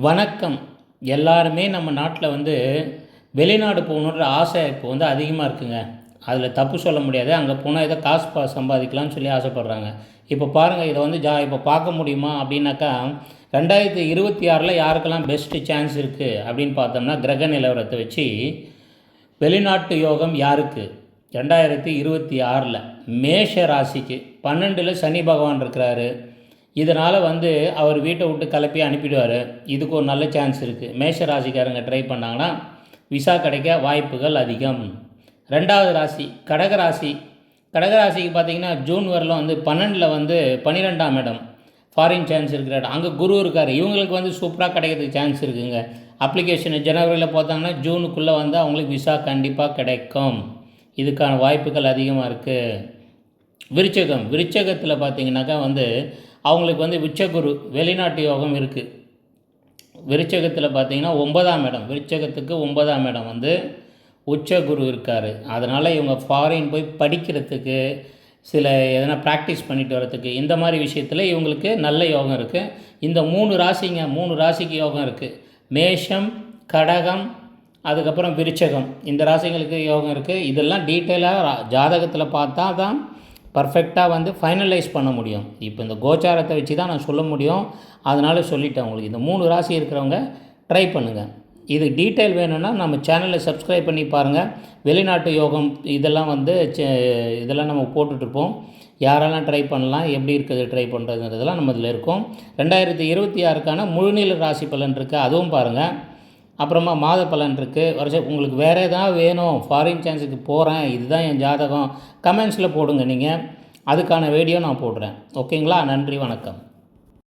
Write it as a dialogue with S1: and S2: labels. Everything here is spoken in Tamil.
S1: வணக்கம். எல்லாருமே நம்ம நாட்டில் வந்து வெளிநாடு போகணுன்ற ஆசை இப்போ வந்து அதிகமாக இருக்குங்க. அதில் தப்பு சொல்ல முடியாது. அங்கே போனால் ஏதோ காசு பா சம்பாதிக்கலாம்னு சொல்லி ஆசைப்பட்றாங்க. இப்போ பாருங்கள் இதை வந்து ஜா இப்போ பார்க்க முடியுமா அப்படின்னாக்கா ரெண்டாயிரத்தி இருபத்தி ஆறில் யாருக்கெல்லாம் பெஸ்ட்டு சான்ஸ் இருக்குது அப்படின்னு பார்த்தோம்னா கிரக நிலவரத்தை வச்சு வெளிநாட்டு யோகம் யாருக்கு? ரெண்டாயிரத்தி இருபத்தி ஆறில் மேஷ ராசிக்கு. பன்னெண்டில் சனி பகவான் இருக்கிறாரு. இதனால் வந்து அவர் வீட்டை விட்டு கிளப்பி அனுப்பிடுவார். இதுக்கு ஒரு நல்ல சான்ஸ் இருக்குது மேஷ ராசிக்காரங்க ட்ரை பண்ணாங்கன்னா விசா கிடைக்க வாய்ப்புகள் அதிகம். ரெண்டாவது ராசி கடகராசி கடகராசிக்கு பார்த்தீங்கன்னா ஜூன் வரலாம் வந்து பன்னெண்டில் வந்து பன்னிரெண்டாம் இடம். ஃபாரின் சான்ஸ் இருக்கிற இடம். அங்கே குரு இருக்கார். இவங்களுக்கு வந்து சூப்பராக கிடைக்கிறதுக்கு சான்ஸ் இருக்குங்க. அப்ளிகேஷன் ஜனவரியில் பார்த்தாங்கன்னா ஜூனுக்குள்ளே வந்து அவங்களுக்கு விசா கண்டிப்பாக கிடைக்கும். இதுக்கான வாய்ப்புகள் அதிகமாக இருக்குது விருச்சகம். விருச்சகத்தில் பார்த்தீங்கன்னாக்கா வந்து அவங்களுக்கு வந்து விச்சகுரு வெளிநாட்டு யோகம் இருக்குது விருச்சகத்தில் பார்த்தீங்கன்னா ஒன்பதாம் இடம். விருச்சகத்துக்கு ஒன்பதாம் இடம் வந்து உச்சகுரு இருக்கார். அதனால் இவங்க ஃபாரின் போய் படிக்கிறதுக்கு சில எதனா ப்ராக்டிஸ் பண்ணிட்டு வரதுக்கு இந்த மாதிரி விஷயத்தில் இவங்களுக்கு நல்ல யோகம் இருக்குது இந்த மூணு ராசிங்க மூணு ராசிக்கு யோகம் இருக்குது மேஷம் கடகம் அதுக்கப்புறம் விருச்சகம். இந்த ராசிங்களுக்கு யோகம் இருக்குது இதெல்லாம் டீட்டெயிலாக ஜாதகத்தில் பார்த்தா தான் பர்ஃபெக்டாக வந்து ஃபைனலைஸ் பண்ண முடியும். இப்போ இந்த கோச்சாரத்தை வச்சு தான் நான் சொல்ல முடியும். அதனால் சொல்லிட்டேன் உங்களுக்கு. இந்த மூணு ராசி இருக்கிறவங்க ட்ரை பண்ணுங்கள் இது டீட்டெயில் வேணும்னா நம்ம சேனலை சப்ஸ்கிரைப் பண்ணி பாருங்கள் வெளிநாட்டு யோகம் இதெல்லாம் வந்து சே- இதெல்லாம் நம்ம போட்டுட்ருப்போம். யாரெல்லாம் ட்ரை பண்ணலாம் எப்படி இருக்குது ட்ரை பண்ணுறதுங்கிறதெல்லாம் நம்ம இதில் இருக்கும். ரெண்டாயிரத்தி இருபத்தி ஆறுக்கான முழுநீள ராசி பலன் இருக்குது அதுவும் பாருங்கள் அப்புறமா மாத பலன் இருக்குது வருஷம் உங்களுக்கு வேறு எதாவது வேணும் ஃபாரின் சான்ஸுக்கு போகிறேன் இதுதான் என் ஜாதகம். கமெண்ட்ஸில் போடுங்க நீங்கள் அதுக்கான வீடியோ நான் போடுறேன். ஓகேங்களா நன்றி வணக்கம்.